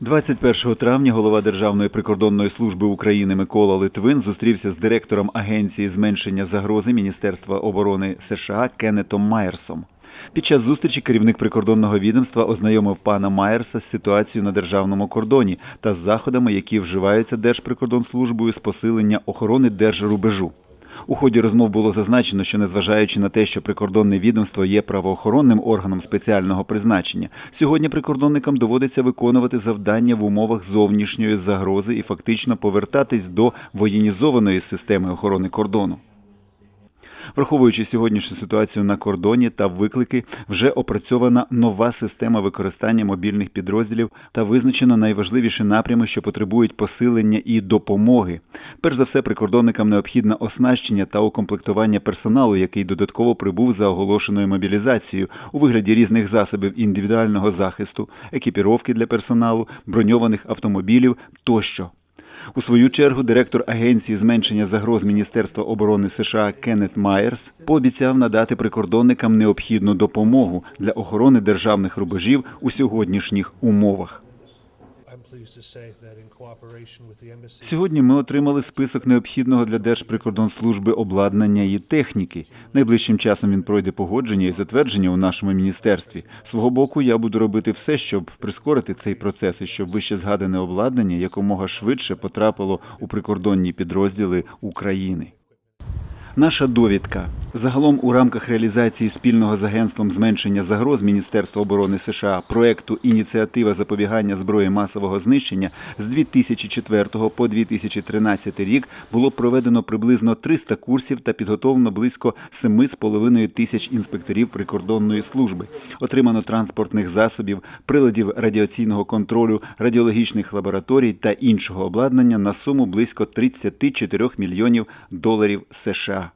21 травня голова Державної прикордонної служби України Микола Литвин зустрівся з директором Агенції зменшення загрози Міністерства оборони США Кеннетом Майерсом. Під час зустрічі керівник прикордонного відомства ознайомив пана Майерса з ситуацією на державному кордоні та з заходами, які вживаються Держприкордонслужбою з посилення охорони держрубежу. У ході розмов було зазначено, що незважаючи на те, що прикордонне відомство є правоохоронним органом спеціального призначення, сьогодні прикордонникам доводиться виконувати завдання в умовах зовнішньої загрози і фактично повертатись до воєнізованої системи охорони кордону. Враховуючи сьогоднішню ситуацію на кордоні та виклики, вже опрацьована нова система використання мобільних підрозділів та визначено найважливіші напрями, що потребують посилення і допомоги. Перш за все, прикордонникам необхідне оснащення та укомплектування персоналу, який додатково прибув за оголошеною мобілізацією у вигляді різних засобів індивідуального захисту, екіпіровки для персоналу, броньованих автомобілів тощо. У свою чергу директор агенції зменшення загроз Міністерства оборони США Кеннет Майерс пообіцяв надати прикордонникам необхідну допомогу для охорони державних рубежів у сьогоднішніх умовах. Сьогодні ми отримали список необхідного для Держприкордонслужби обладнання і техніки. Найближчим часом він пройде погодження і затвердження у нашому міністерстві. Свого боку, я буду робити все, щоб прискорити цей процес і щоб вище згадане обладнання якомога швидше потрапило у прикордонні підрозділи України. Наша довідка. Загалом у рамках реалізації спільного з агентством зменшення загроз Міністерства оборони США проекту Ініціатива запобігання зброї масового знищення з 2004 по 2013 рік було проведено приблизно 300 курсів та підготовлено близько 7,5 тисяч інспекторів прикордонної служби. Отримано транспортних засобів, приладів радіаційного контролю, радіологічних лабораторій та іншого обладнання на суму близько 34 мільйонів доларів США.